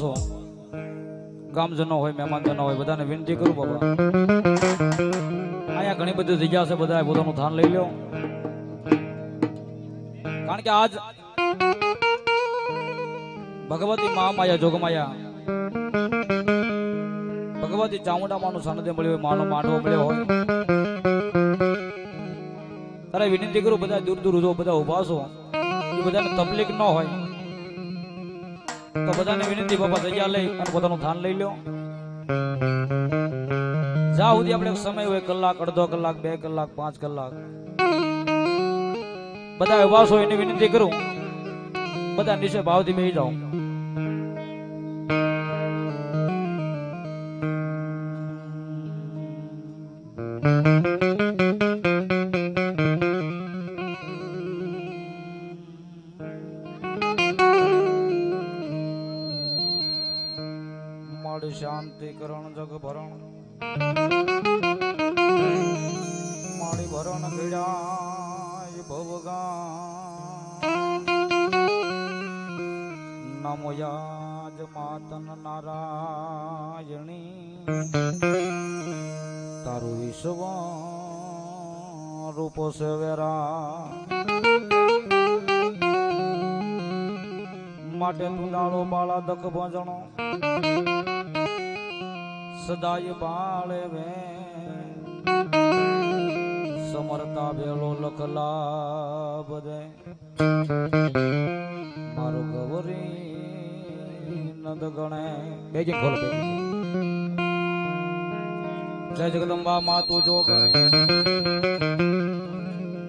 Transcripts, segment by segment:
છો? ગામજનો હોય, મહેમાનજનો હોય, બધાને વિનંતી કરું બાબા અહીંયા ઘણી બધી જગ્યા છે બધા પોતાનું થાન લઈ લો કારણ કે આજ ભગવતી મહામાયા, જોગમાયા, ભગવતી ચામુંડા માનું સાનિધ્ય મળ્યું હોય, માનો માંડવો મળ્યો હોય. તારે વિનંતી કરું બધા દૂર દૂર બધા ઊભા છો. એ બધાને તકલીફ ન હોય. તો બધાને વિનંતી, બાપા જગ્યા લઈ અને પોતાનું ધ્યાન લઈ લો જ્યાં સુધી આપણે સમય હોય, કલાક, અડધો કલાક, બે કલાક, પાંચ કલાક. બધા ઊભા હોય એની વિનંતી કરું. બધા નીચે ભાવથી બેસી જાઓ. શાંતિ કરણ જગ ભરણ. મારી ભરણ ગીડાય ભવગા નમો યાજ માતન નારાયણી. તારું વિશ્વ રૂપ સેવેરા માટે તું દાળો બાળા દખ ભજણો. સદાય બાળે વે સમરતા વેળો લખલા બધે મારો ગવરી નદ ગણે બેગી ખોલો બેગી જય જગદંબા માતુ જો ગણે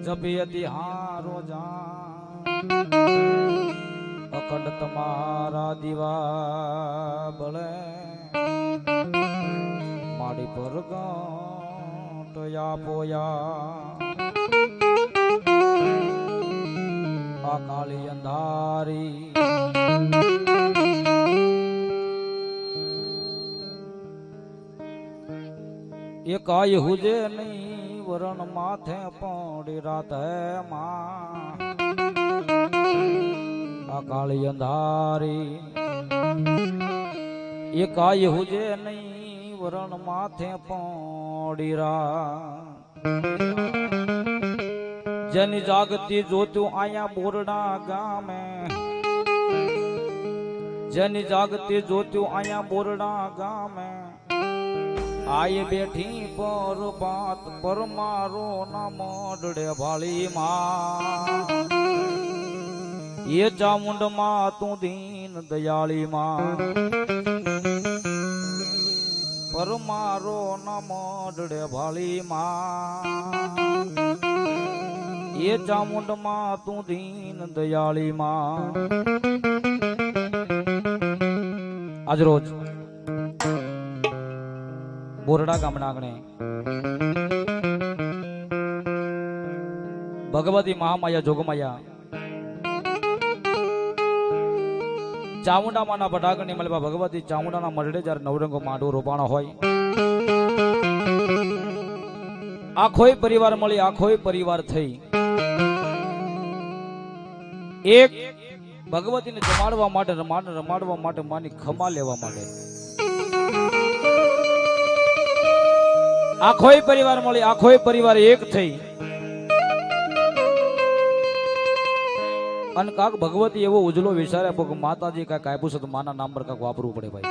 જપી હતી હારો જા અખંડ તમારા દીવા બળે માડી પર પોયા આ કાળી અંધારી. એ કાય હુજે નહીં, વરણ માથે પડી રાત હે માં. આ કાળી અંધારી. એ કાય હુજે નહીં વરણ માથે પોડીરા. જેની જાગતી જોતું આયા બોરડા ગામે. જેની જાગતી જોતું આયા બોરડા ગામે. આય બેઠી પર બાત પર મારો ના મોડડે ભાળી માં. એ ચામુંડમાં તું દીન દયાળી માં. પર મારો નમડે ભાળી માં એ ચામુંડમાં તું દીન દયાળી માં આજ રોજ બોરડા ગામના આંગણે ભગવતી મહામાયા, જોગમાયા ચામુંડા માના પટાકની મળવા ભગવતી ચામુંડાના મરડે જ્યારે નવરંગો માંડવો રોપાણો હોય આખોય પરિવાર મળી આખોય પરિવાર થઈ. એક ભગવતીને જમાડવા માટે, રમાડ, રમાડવા માટે માની ખમા લેવા માટે આખોય પરિવાર મળી આખોય પરિવાર એક થઈ. અને કાક ભગવતી એવો ઉજલો વિચારે કે માતાજી કાંઈક આપ્યું છે તો માના નામ પર કાંક વાપરવું પડે ભાઈ.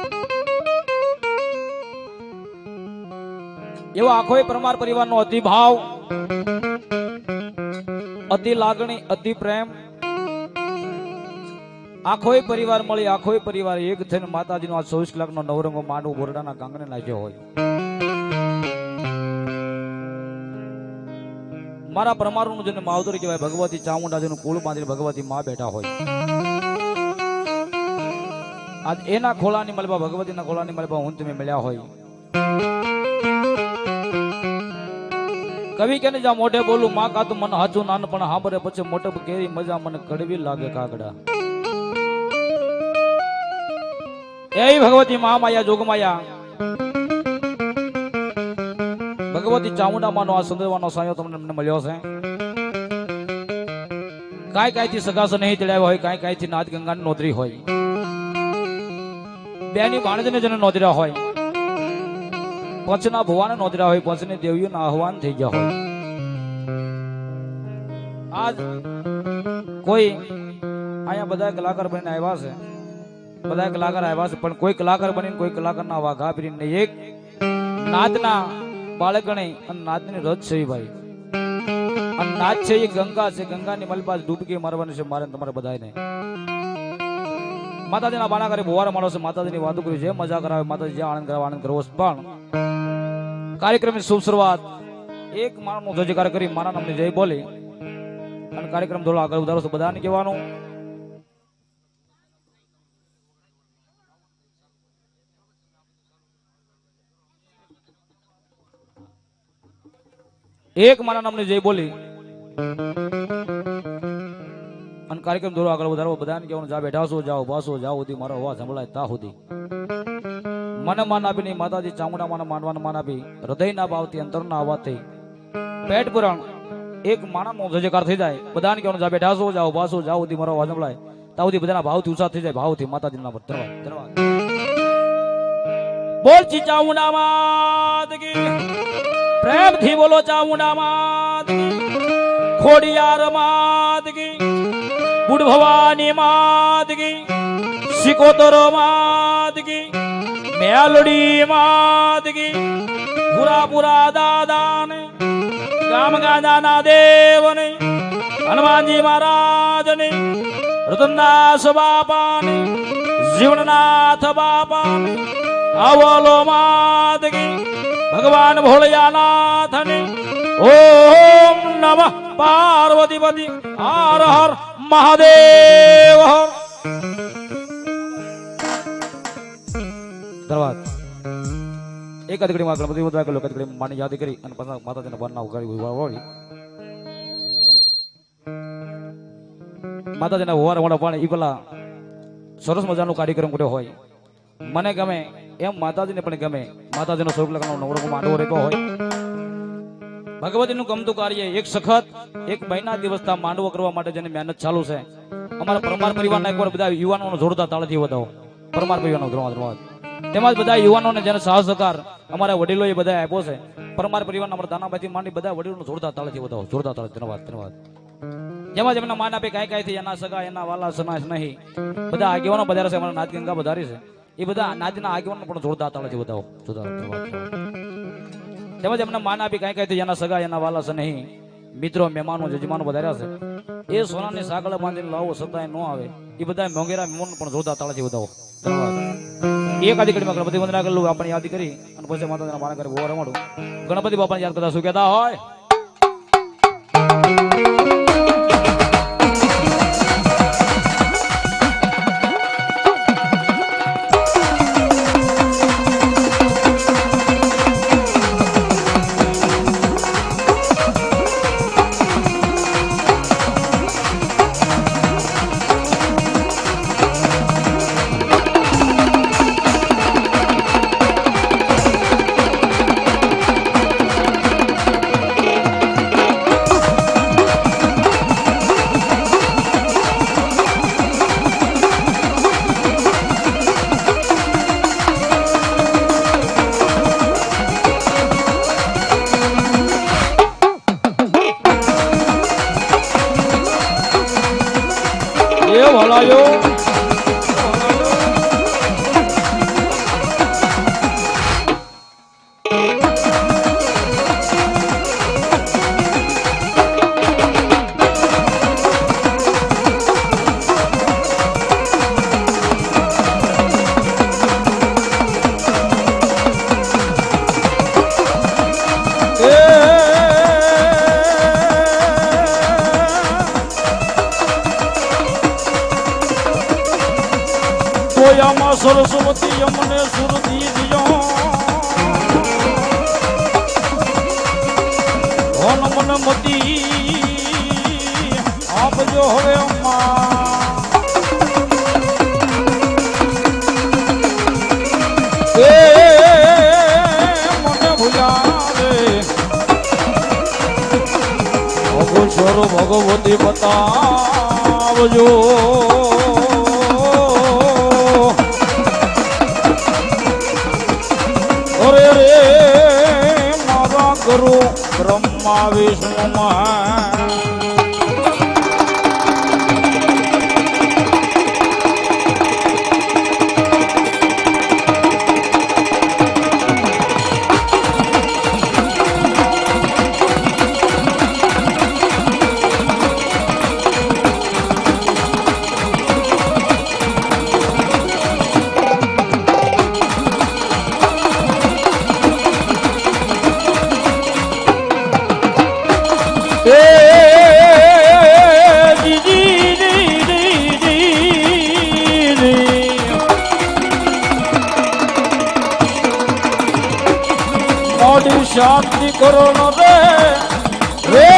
એવો આખોય પરમાર પરિવારનો અતિ ભાવ અતિ લાગણી, અતિ પ્રેમ આખોય પરિવાર મળી આખોય પરિવાર એક થઈને માતાજીનો આ ચોવીસ કલાકનો નવરંગો માંડવું બોરડાના કાંગણે નાખ્યો હોય. મારા પરમારુનું જેને માવતર કહેવાય, ભગવતી ચામુંડાજીનું કુળ બાંધીને ભગવતી માં બેઠા હોય. આજ એના ખોલાની મળવા ભગવતીના ખોલાની મળવા હું તમે મળ્યા હોય. કવિ કે જા મોઢે બોલું, માં કાતું મન હાચું નાન પણ હાંભરે પછી મોટે કેરી મજા મને કડવી લાગે કાગડા. એ ભગવતી મહામાયા, જોગમાયા. ભગવતી ચામુંડામાંનો આ સંદર્ભનો સાયો તમને મળ્યો છે. કાંઈ કાંઈથી સગાસો નહીં તેડાવ્યા હોય, કાંઈ કાંઈથી નાદ ગંગા નોતરી હોય. બેની ભાણજને જેને નોતર્યા હોય, પંચના ભુવાને નોતર્યા હોય, પંચની દેવીઓના આહવાન થઈ ગયા હોય. આજ કોઈ અહીંયા બધા કલાકાર બનીને આવ્યા છે. બધા કલાકાર આવ્યા છે, પણ કોઈ કલાકાર બનીને, કોઈ કલાકારના વાઘા ફીરીને એક નાદના બાળકણે અને નાદની છે ભાઈ. નાદ છે એ ગંગા છે. ગંગાની મલબાજ ડૂબકી મારવાની છે મારે તમારે બધાને માતાજીના બાણા કરે બોવાર માણો છે. માતાજીની વાતો કરી જે મજા કરાવે. માતાજી જે આનંદ કરાવે, આનંદ કરવો છે. પણ કાર્યક્રમની શુભ શરૂઆત એક માણસનો જયકાર કરી. મારા નામની જય બોલી. અને કાર્યક્રમ થોડો આગળ વધારો છો. બધાને કહેવાનું એક મારા નામની જય બોલી. અને કાર્યક્રમ થોડો આગળ વધારવો બધાને કહેવાનું, જા બેઠા છો, જાઓ બાસો જાઓ સુધી, મારો અવાજ સંભળાય તા સુધી. મને માન આપીને માતાજી ચામુંડા માને માનવાને માન આપી. હૃદયના ભાવથી, અંતરના અવાજથી પેટ પુરાણ, એક માણસનો જયકાર થઈ જાય. બધાને કહેવાનું, જા બેઠા છો, જાઓ બાસો જાઓ સુધી, મારો અવાજ સંભળાય. તા સુધી બધાના ભાવથી ઉત્સાહ થઈ જાય, ભાવથી માતાજીના પર ધન્યવાદ ધન્યવાદ બોલ ચી ચામુંડા માત કી પ્રેમથી બોલો ચામુંડા માત ખોડિયાર માત કી બુડ ભવાની માત કી, સિકોતર માત કી, મેલડી માત કી પુરા પુરા દાદાને ગામ ગાદાના દેવને, હનુમાનજી મહારાજને, રતનદાસ બાપાને, જીવનનાથ બાપાને, અવલો માત ભગવાન ભોળિયાનાથને ઓમ નમઃ પાર્વતીપતિ, હર હર મહાદેવ. હર ધન્યવાદ એક અધકડીમાં બધી વધવા ગયેલો કદકડી માની યાદ કરી અને પછી માતાજીના બનાવ ઉગાડી વાળી માતાજીના હોવાર વાળા પાણી એ પેલા સરસ મજાનો કાર્યક્રમ કર્યો હોય. મને ગમે એમ માતાજીને પણ ગમે. માતાજીનો સ્વરૂપ લગ્ન નવરો માંડવો હોય. ભગવતીનું ગમતું કાર્ય એક સખત, એક મહિના દિવસના માંડવો કરવા માટે જેની મહેનત ચાલુ છે. અમારા પરમાર પરિવારના એકવાર બધા યુવાનોનો જોરદાર તાળથી વધાવો. પરમાર પરિવારનો ધન્યવાદ ધન્યવાદ. તેમજ બધા યુવાનોને જેને સાહસ સહકાર અમારા વડીલોએ બધા આપ્યો છે, પરમાર પરિવારના અમારા દાનાભાઈથી માંડી બધા વડીલોનો જોરદાર તાળથી વધાવો. જોરદાર તાળ ધન્યવાદ ધન્યવાદ. જેમાં જેમના માન આપે કાંઈ કાંઈ થી એના સગા, એના વાલા, સનાશ નહીં. બધા આગેવાનો વધારે છે, અમારા નાદ ગંગા વધારી છે. એ બધા નાદના આગેવાનો પણ જોરદાર તાળથી વધાવો જોરદાર. તેમજ એમને માન આપી કાંઈ કાંઈ એના સગા એના વાલા છે નહીં. મિત્રો, મહેમાનો, જજમાનો વધાર્યા છે. એ સોનાની સાગળ બાંધીને લાવો છતાંય ન આવે. એ બધા મોંઘેરા મહેમાનો પણ જોરદાર તાળાથી વધાવો એક આદિ કડીમાં ગણપતિ વંદના કરેલું આપણે યાદ કરી અને પછી માતાજીના મારા ઘરે બહુ રમાડું. ગણપતિ બાપાને યાદ કરતા શું કહેતા હોય? આવજો અરે રે મારા ગુરુ બ્રહ્મા વિષ્ણુ મહા શાંતિ કરો નો રે રે.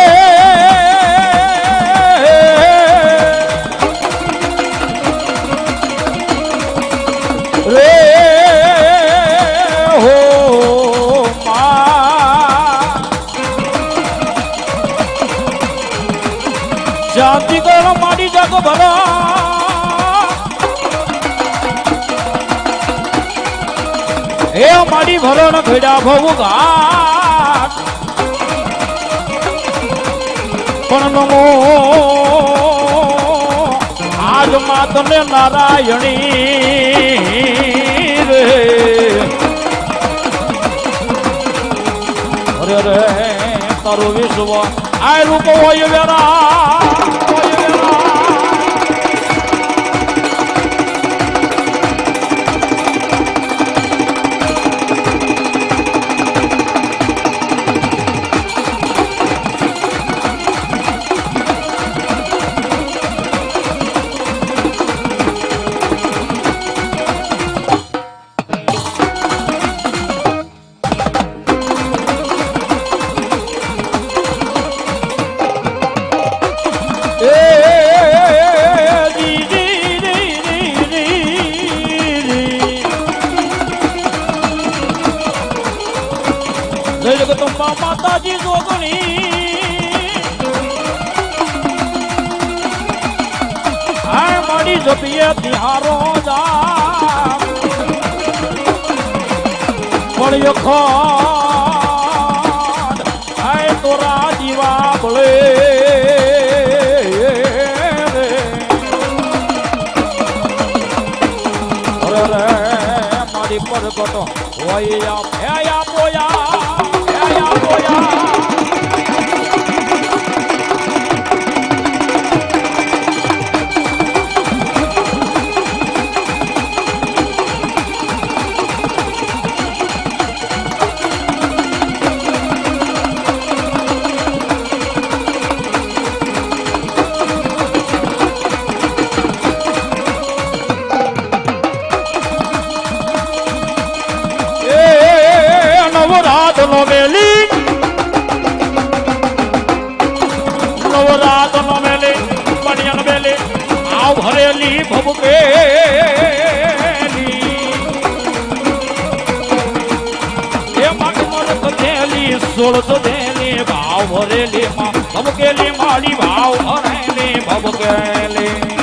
રે. હો શાંતિ કરો, માડી જાગો ભલા. એ માડી ભરણ ખેડા ભવ પણ નમો આજ માતને નારાયણી રે. અરે રે તારું વિશ્વ આ રૂપ હોય વેરા. પરગટ હોય બોયા સોળસ દેલી ભાવ ભરેલી માં ભમકેલી માડી ભાવ ભરેલી ભબકેલી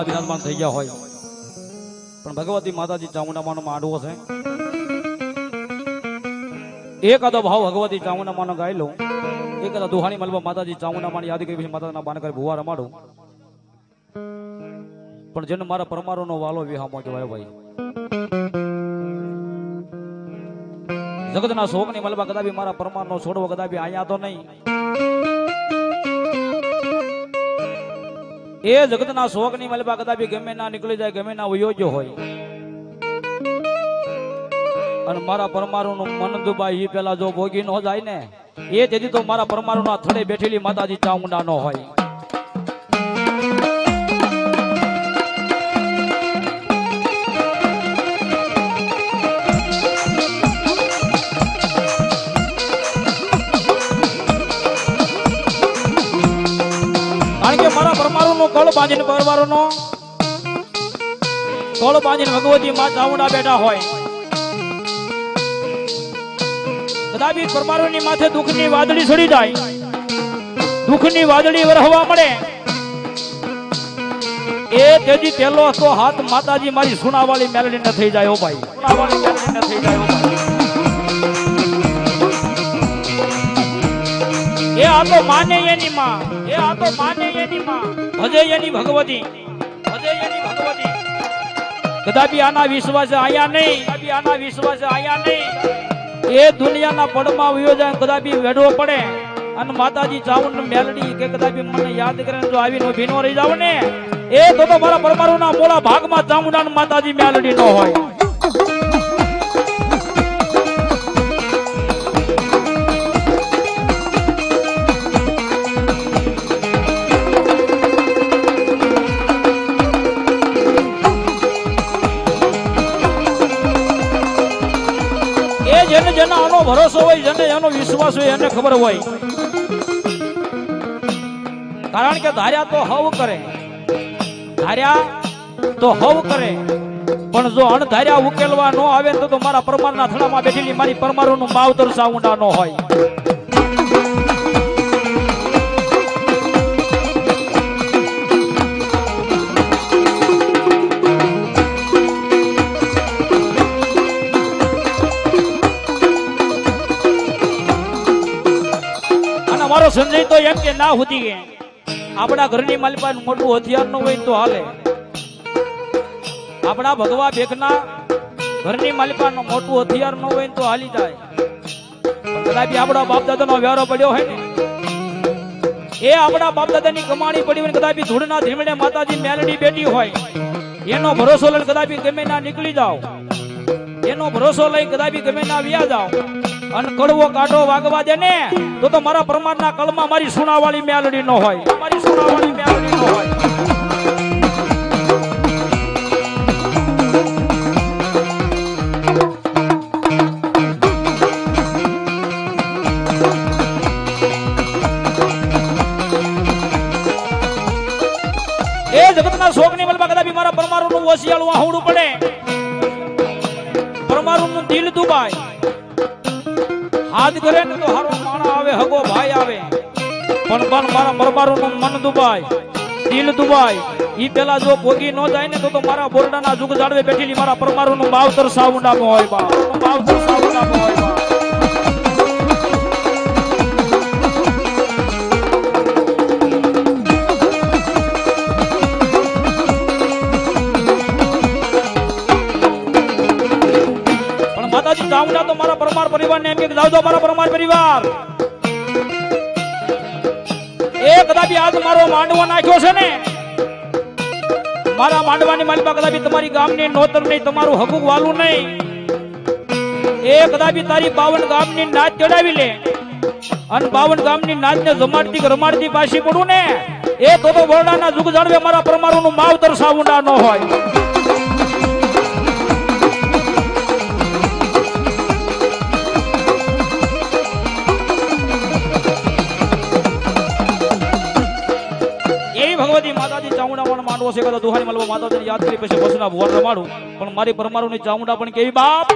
ગોવાલદા વિરાજમાન થઈ ગયા હોય. પણ ભગવતી માતાજી ચામુંડામાનો માંડવો છે. એકાદો ભાવ ભગવતી ચામુંડામાનો ગાઈ લઉં. એકાદા દુહાણી મલબા માતાજી ચામુંડામાની યાદ કરી પછી માતાના બાન કરી ભુવા રમાડું. પણ જેને મારા પરમારોનો વાલો વિહામો કહેવાય ભાઈ. જગતના શોકની મલબા કદાપી મારા પરમારનો છોડવો કદાપી અહીંયા તો નહીં. એ જગતના શોકની મલબા કદાપી ગમે ના નીકળી જાય, ગમે ના વયોગ્ય હોય. અને મારા પરમારુનું મન દુબાઈ એ પેલા જો ભોગી ન જાય ને, એ તેથી તો મારા પરમારુના થડે બેઠેલી માતાજી ચામુંડા ન હોય. કળ બાંધીને પરમારુનો કળ બાંધીને ભગવતી માં ચામુંડા બેઠા હોય. કદાપી પરમારોની માથે દુઃખની વાદળી છોડી જાય. દુઃખની વાદળી વરહવા મળે. એ તેજી પેલો હતો હાથ માતાજી મારી સુનાવાળી મેલડી ન થઈ જાય ઓ ભાઈ. સુનાવાળી મેલડી ન થઈ જાય એ આ તો માને એની માં. એ આ તો માને એની માં. ભજે એની ભગવતી. ભજે એની ભગવતી. કદાપી આના વિશ્વાસ આયા નહીં. કદાપી આના વિશ્વાસ આયા નહીં. એ દુનિયાના પડમાં વયો જાય કદાપી વેડવો પડે. અને માતાજી ચાવન મેલડી કે કદાપી મને યાદ કરે જો આવીને ભીનો રહી જાવ ને. એ તો મારા પરમારુ ના મોળા ભાગમાં ચામુંડા માતાજી મેલડી નો હોય. ભરોસો હોય, જેને એનો વિશ્વાસ હોય, એને ખબર હોય. કારણ કે ધાર્યા તો હવ કરે. ધાર્યા તો હવ કરે. પણ જો અણધાર્યા ઉકેલવા ન આવે તો મારા પરમારના થડામાં બેઠેલી મારી પરમારુનું માવતર સાઉન્ડા ન હોય. સંજય તો એમ કે ના હોતી કે આપણા ઘરની માલિકા મોટું હથિયાર ન હોય તો હાલે. આપણા ભગવા ભેખના ઘરની માલિકા મોટું હથિયાર ન હોય તો હાલી જાય. કદાચ આપણા બાપ દાદાનો વ્યારો પડ્યો હોય ને, એ આપણા બાપ દાદાની કમાણી પડી હોય કદાચ ધૂળના ધીમડે માતાજી મેલડી બેટી હોય, એનો ભરોસો લઈને કદાપી ગમે ના નીકળી જાઓ. એનો ભરોસો લઈ કદાપી ગમે ના વ્યા જાઓ. અને કડવો કાઢો વાગવા દે ને, તો તો મારા પરમારના કલમાં મારી સુનાવાળી મેલડી ન હોય. મારી સુનાવાળી મેલડી ન હોય. જગતના શોકની બલમાં કદાચ મારા પરમારુનું ઓશિયાળું આહુડું પડે. પરમારુનું દિલ દુબાય. હાથ કરે ને તો હારો માણા આવે, હગો ભાઈ આવે. પણ પણ મારા પરમારુનું મન દુબાય, દિલ દુબાય. ઈ પેલા જો ભોગી ન જાય ને તો તો મારા બોરડાના જુગ જાડવે બેઠેલી મારા પરમારુનું માવતર સાઉન્ડામાં હોય બા માવતર સાઉન્ડામાં હોય માતાજી ચામુંડા તો મારા પરમાર પરિવારને એમ કે જાવ મારા પરમાર પરિવાર. એ કદાપી આજ મારો માંડવો નાખ્યો છે ને? મારા માંડવાની માલિકા કદાપી તમારી ગામની નોતર નહીં, તમારું હકુક વાલું નહીં. એ કદાપી તારી બાવન ગામની નાચ ચડાવી લે. અને બાવન ગામની નાચને જમાડતી રમાડતી પાછી પડું ને? એ તો વરડાના જુગ જાણવે, મારા પરમારુનું માવતર સાવુંડા ન હોય. છે કદાચ દુહારી મળવા, માતાજીને યાદ કરી પછી બસના ભુવન રમાડું. પણ મારી પરમારુની ચામુંડા પણ કેવી બાપ!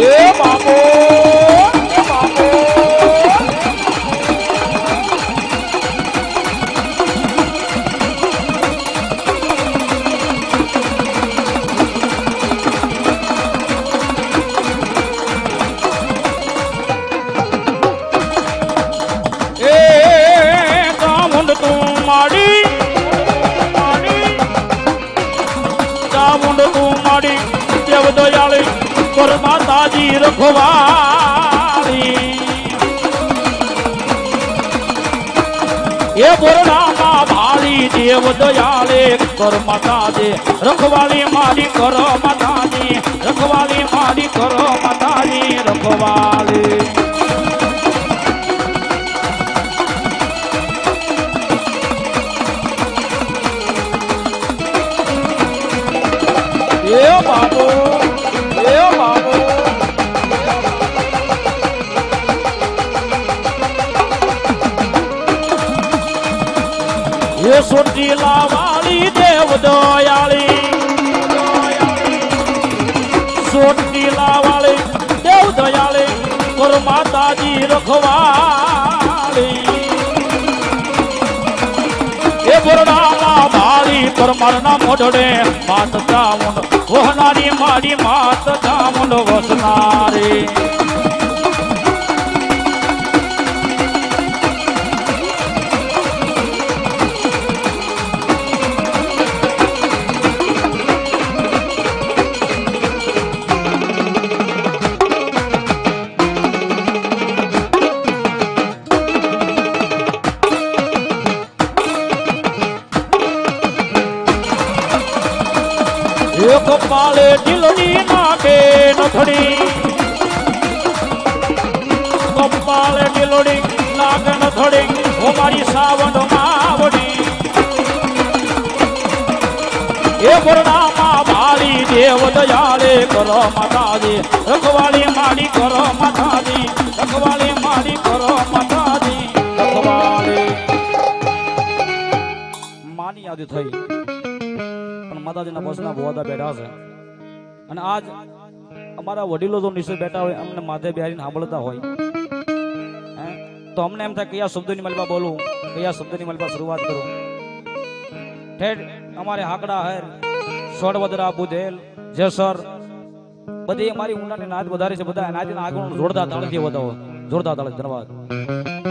ચામુંડ કર માતાજી રખવારી એ બોરડામાં ભાળી દેવ દયાળે કર માતાજે રખવાળી મારી કર માતાજી રખવાળી મારી કર માતાજી રખવાળી એ એ સોટીલા વાળી દેવ દયાળી. સોટીલા વાળી દેવ દયાળી ગુરુ માતાજી રખવાળી. એ બોરડામાં ભાળી પરમારના મોઢડે માત ચામુંડ ઓહનારી મારી માત ચામુંડ વસનારી. નથડી ગોપાલ ગિલોડી નાગે નથડી હો મારી સાવણ માવડી. એ પરણામાં વાળી દેવ દયાળે કરો માતાજી. રખવાળી માડી કરો માતાજી. રખવાળી માડી કરો માતાજી. રખવાળી. માની યાદ થઈ. પણ માતાજીના બસના ભોવાદા બેઠા છે. અને આજ અમારા વડીલો જો નિશ્ચય બેઠા હોય, અમને માથે બિહારીને સાંભળતા હોય. તો અમને એમ થાય કયા શબ્દોની મલબા બોલું? કયા શબ્દની મલબા શરૂઆત કરું? ઠેઠ, અમારે હાકડા હેર સોડવદરા બુધેલ જેસર, બધી અમારી ઊંડાની નાદ વધારે છે. બધા નાદના આગળ જોરદાર તાળથી વધાવો. જોરદાર તાળ ધન્યવાદ.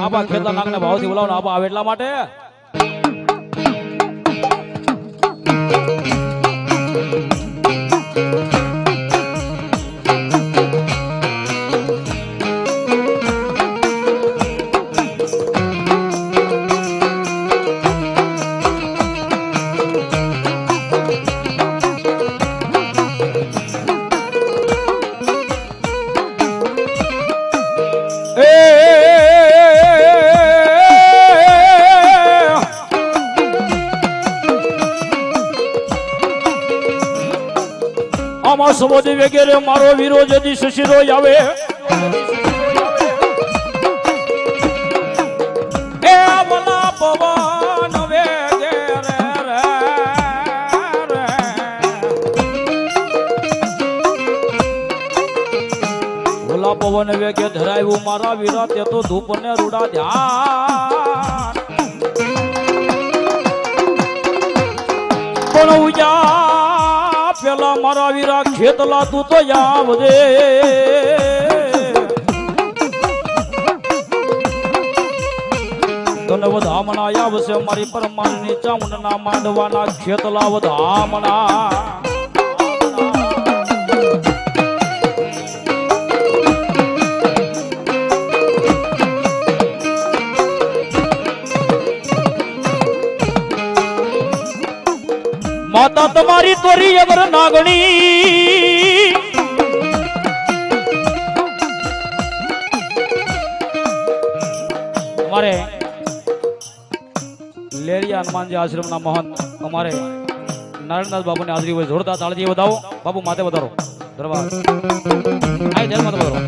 આબા ખેતર નાગના ભાવથી બોલાવો આબા આવે એટલા માટે. મારો વીરો જદી શશીરો આવે એ વલા પવન વેગે રે. પવન વેગે ધરાવ્યું મારા વીરા તે તો ધૂપ ને રૂડા ધ્યાન પણ ઉજા મારા વીરા ખેતલા તું તો આવજે. તને વધામણા આવશે મારી પરમાણની ચામુંડના માંડવાના ખેતલા વધામણા. માતા તમારી તોરી અગર નાગણી. અમારે લેરિયા હનુમાનજી આશ્રમના મહંત અમારે નારાયણદાસ બાબુની હાજરી હોય જોરદાર તાળજી વધાવો બાબુ માથે વધારો. ધન્યવાદ આ ધ્યાન માથે વધારો